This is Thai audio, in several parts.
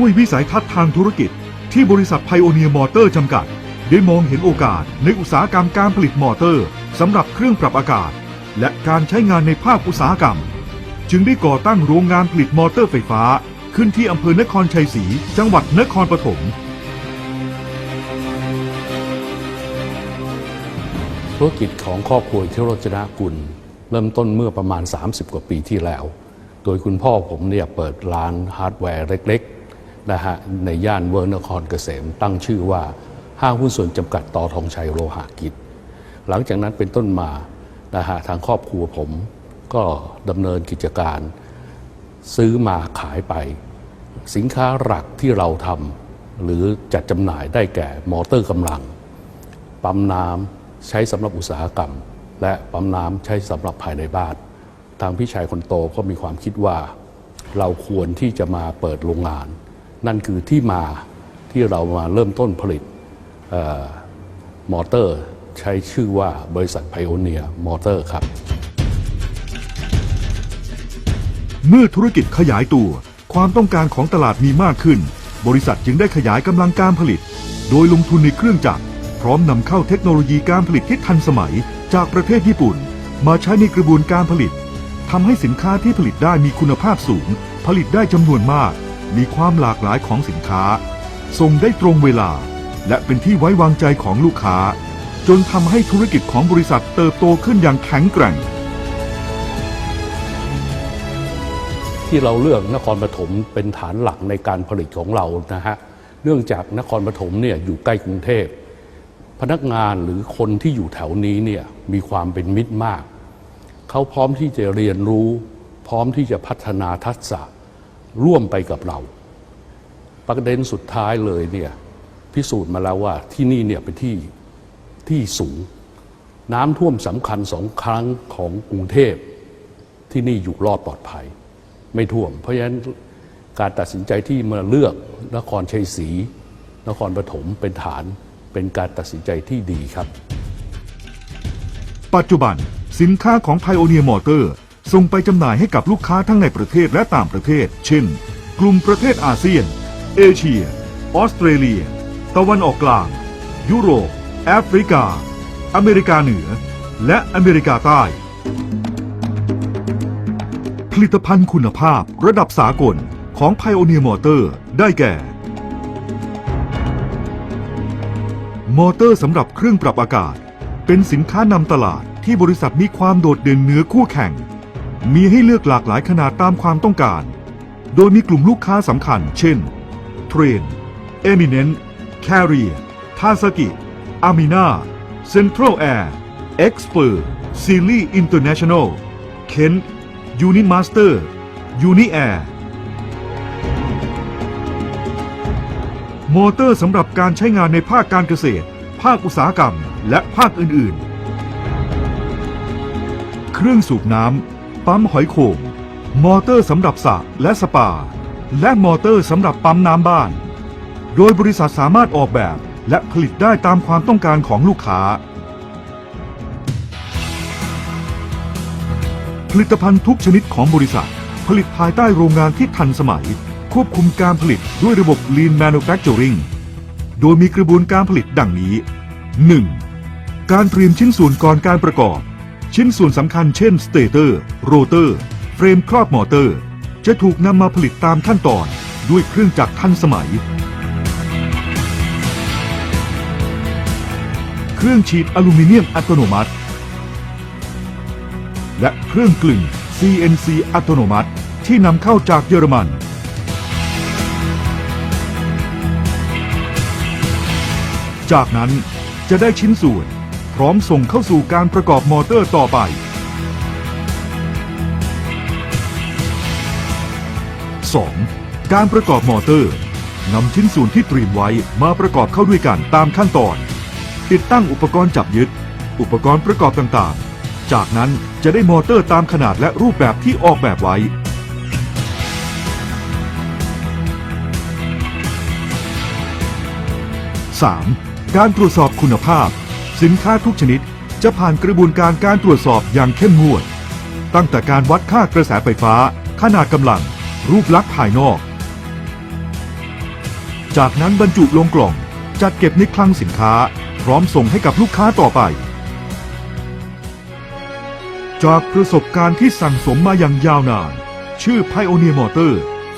ด้วยวิสัยทัศน์ทางธุรกิจ ที่บริษัทไพโอเนียมอเตอร์จำกัด ได้มองเห็นโอกาสในอุตสาหกรรมการผลิตมอเตอร์สำหรับเครื่องปรับอากาศ และการใช้งานในภาคอุตสาหกรรม จึงได้ก่อตั้งโรงงานผลิตมอเตอร์ไฟฟ้า ขึ้นที่อำเภอนครชัยศรีจังหวัดนครปฐมธุรกิจของครอบครัวเทโรจนะกุล เริ่มต้นเมื่อประมาณ 30 กว่าปีที่แล้ว โดยคุณพ่อผมเนี่ยเปิดร้านฮาร์ดแวร์เล็ก ๆ นะฮะในย่านเวิร์นครเกษม ตั้งชื่อว่าห้างหุ้นส่วนจำกัดต่อทองชัยโลหะกิจ หลังจากนั้นเป็นต้นมานะฮะทางครอบครัวผมก็ดำเนินกิจการซื้อมาขายไป สินค้าหลักที่เราทำหรือจัดจำหน่ายได้แก่มอเตอร์กำลัง ปั๊มน้ำใช้สำหรับอุตสาหกรรม และปั๊มน้ำใช้สำหรับภายในบ้าน ทางพี่ชายคนโตก็มีความคิดว่า เราควรที่จะมาเปิดโรงงาน นั่นคือที่มาที่เรามาเริ่มต้นผลิตมอเตอร์ใช้ชื่อว่าบริษัทไพโอเนียมอเตอร์ครับ เมื่อธุรกิจขยายตัว ความต้องการของตลาดมีมากขึ้น บริษัทจึงได้ขยายกำลังการผลิต โดยลงทุนในเครื่องจักร พร้อมนำเข้าเทคโนโลยีการผลิตที่ทันสมัยจากประเทศญี่ปุ่น มาใช้ในกระบวนการผลิตทำให้สินค้าที่ผลิตได้มีคุณภาพสูง ผลิตได้จำนวนมาก มีความหลากหลายของสินค้า ส่งได้ตรงเวลา และเป็นที่ไว้วางใจของลูกค้า จนทำให้ธุรกิจของบริษัทเติบโตขึ้นอย่างแข็งแกร่ง ที่เราเลือกนครปฐมเป็นฐานหลักในการผลิตของเรานะฮะเนื่องจากนครปฐมเนี่ยอยู่ใกล้กรุงเทพพนักงานหรือคนที่อยู่แถวนี้เนี่ยมีความเป็นมิตรมาก เขาพร้อมที่จะเรียนรู้ พร้อมที่จะพัฒนาทักษะ ร่วมไปกับเรา ประเด็นสุดท้ายเลยเนี่ยพิสูจน์มาแล้วว่าที่นี่เนี่ยเป็นที่ที่สูง น้ำท่วมสำคัญสองครั้งของกรุงเทพที่นี่อยู่รอดปลอดภัย ไม่ท่วม เพราะฉะนั้นการตัดสินใจที่มาเลือกนครชัยศรีนครปฐมเป็นฐานเป็นการตัดสินใจที่ดีครับ ปัจจุบันสินค้าของ Pioneer Motor ส่งไปจำหน่ายให้กับลูกค้าทั้งในประเทศและต่างประเทศ เช่น กลุ่มประเทศอาเซียน เอเชีย ออสเตรเลีย ตะวันออกกลาง ยุโรป แอฟริกา อเมริกาเหนือ และอเมริกาใต้ ผลิตภัณฑ์คุณภาพระดับสากลของ Pioneer Motor ได้แก่ มอเตอร์สำหรับเครื่องปรับอากาศ เป็นสินค้านำตลาดที่บริษัทมีความโดดเด่นเหนือคู่แข่ง มีให้เลือกหลากหลายขนาดตามความต้องการ โดยมีกลุ่มลูกค้าสำคัญ เช่น Train Eminent Carrier Tasaki Amina Central Air Expert Sealy International Kent Unimaster Uniair มอเตอร์สำหรับการใช้งานในภาคการเกษตร ภาคอุตสาหกรรม และภาคอื่น ๆ เครื่องสูบน้ำ ปั๊มหอยโข่งมอเตอร์สำหรับสระและสปา และมอเตอร์สำหรับปั๊มน้ำบ้าน โดยบริษัทสามารถออกแบบและผลิตได้ตามความต้องการของลูกค้า ผลิตภัณฑ์ทุกชนิดของบริษัท ผลิตภายใต้โรงงานที่ทันสมัย ควบคุมการผลิตด้วยระบบ Lean Manufacturing โดยมีกระบวนการผลิตดังนี้ 1. การเตรียมชิ้นส่วนก่อนการประกอบ ชิ้นส่วนสำคัญเช่นสเตเตอร์ โรเตอร์ เฟรมครอบมอเตอร์ จะถูกนำมาผลิตตามขั้นตอนด้วยเครื่องจักรทันสมัย เครื่องฉีดอลูมิเนียมอัตโนมัติ และเครื่องกลึง CNC อัตโนมัติที่นำเข้าจากเยอรมัน จากนั้นจะได้ชิ้นส่วน ร้อมส่งเข้าสู่การประกอบมอเตอร์ต่อไป 2. การประกอบมอเตอร์นำชิ้นส่วนที่เตรียมไว้มาประกอบเข้าด้วยกันตามขั้นตอน ติดตั้งอุปกรณ์จับยึด อุปกรณ์ประกอบต่างๆ จากนั้นจะได้มอเตอร์ตามขนาดและรูปแบบที่ออกแบบไว้ 3. การตรวจสอบคุณภาพ สินค้าทุกชนิดจะผ่านกระบวนการการตรวจสอบอย่างเข้มงวด ตั้งแต่การวัดค่ากระแสไฟฟ้า ขนาดกำลัง รูปลักษณ์ภายนอก จากนั้นบรรจุลงกล่อง จัดเก็บในคลังสินค้า พร้อมส่งให้กับลูกค้าต่อไป จากประสบการณ์ที่สั่งสมมาอย่างยาวนาน ชื่อ Pioneer Motor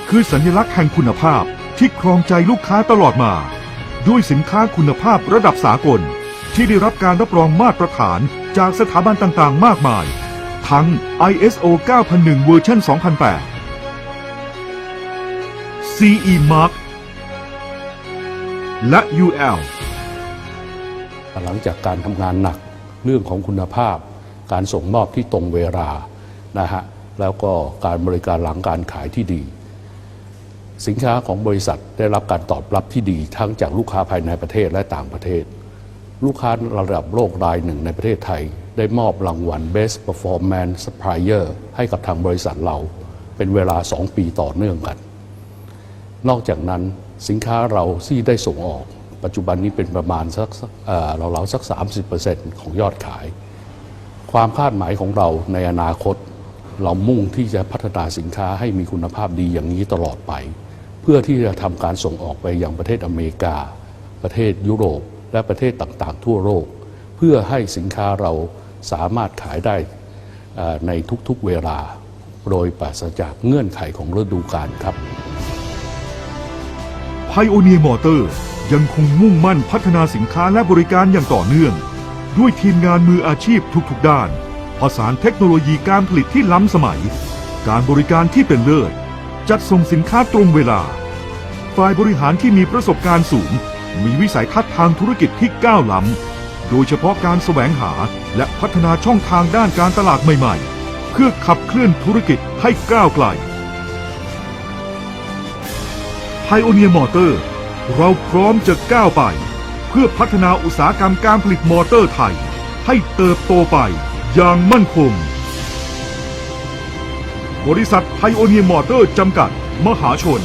คือสัญลักษณ์แห่งคุณภาพที่ครองใจลูกค้าตลอดมา ด้วยสินค้าคุณภาพระดับสากล ที่ได้รับการรับรองมาตรฐานจากสถาบันต่างๆ มากมาย ทั้ง ISO 9001 เวอร์ชัน2008 CE Mark และ UL หลังจากการทำงานหนักเรื่องของคุณภาพ การส่งมอบที่ตรงเวลานะฮะแล้วก็การบริการหลังการขายที่ดี สินค้าของบริษัทได้รับการตอบรับที่ดีทั้งจากลูกค้าภายในประเทศและต่างประเทศ ลูกค้าระดับโลกรายหนึ่งในประเทศไทย ได้มอบรางวัล Best Performance Supplier ให้กับทางบริษัทเรา เป็นเวลา 2 ปีต่อเนื่องกัน นอกจากนั้นสินค้าเราที่ได้ส่งออก ปัจจุบันนี้เป็นประมาณสักเราๆสัก 30%ของยอดขาย ความคาดหมายของเราในอนาคต เรามุ่งที่จะพัฒนาสินค้าให้มีคุณภาพดีอย่างนี้ตลอดไป เพื่อที่จะทำการส่งออกไปยังประเทศอเมริกา ประเทศยุโรป และประเทศต่างๆ ทั่วโลก เพื่อให้สินค้าเราสามารถขายได้ในทุกๆเวลา โดยปราศจากเงื่อนไขของฤดูกาลครับ Pioneer Motor ยังคงมุ่งมั่นพัฒนาสินค้าและบริการอย่างต่อเนื่อง ด้วยทีมงานมืออาชีพทุกๆด้าน ผสานเทคโนโลยีการผลิตที่ล้ำสมัย การบริการที่เป็นเลิศ จัดส่งสินค้าตรงเวลา ฝ่ายบริหารที่มีประสบการณ์สูง มีวิสัยทัศน์ทางธุรกิจที่ก้าวล้ำ โดยเฉพาะการแสวงหาและพัฒนาช่องทางด้านการตลาดใหม่ๆ เพื่อขับเคลื่อนธุรกิจให้ก้าวไกล Pioneer Motor เราพร้อมจะก้าวไป เพื่อพัฒนาอุตสาหกรรมการผลิตมอเตอร์ไทย ให้เติบโตไปอย่างมั่นคง บริษัท Pioneer Motor จำกัด มหาชน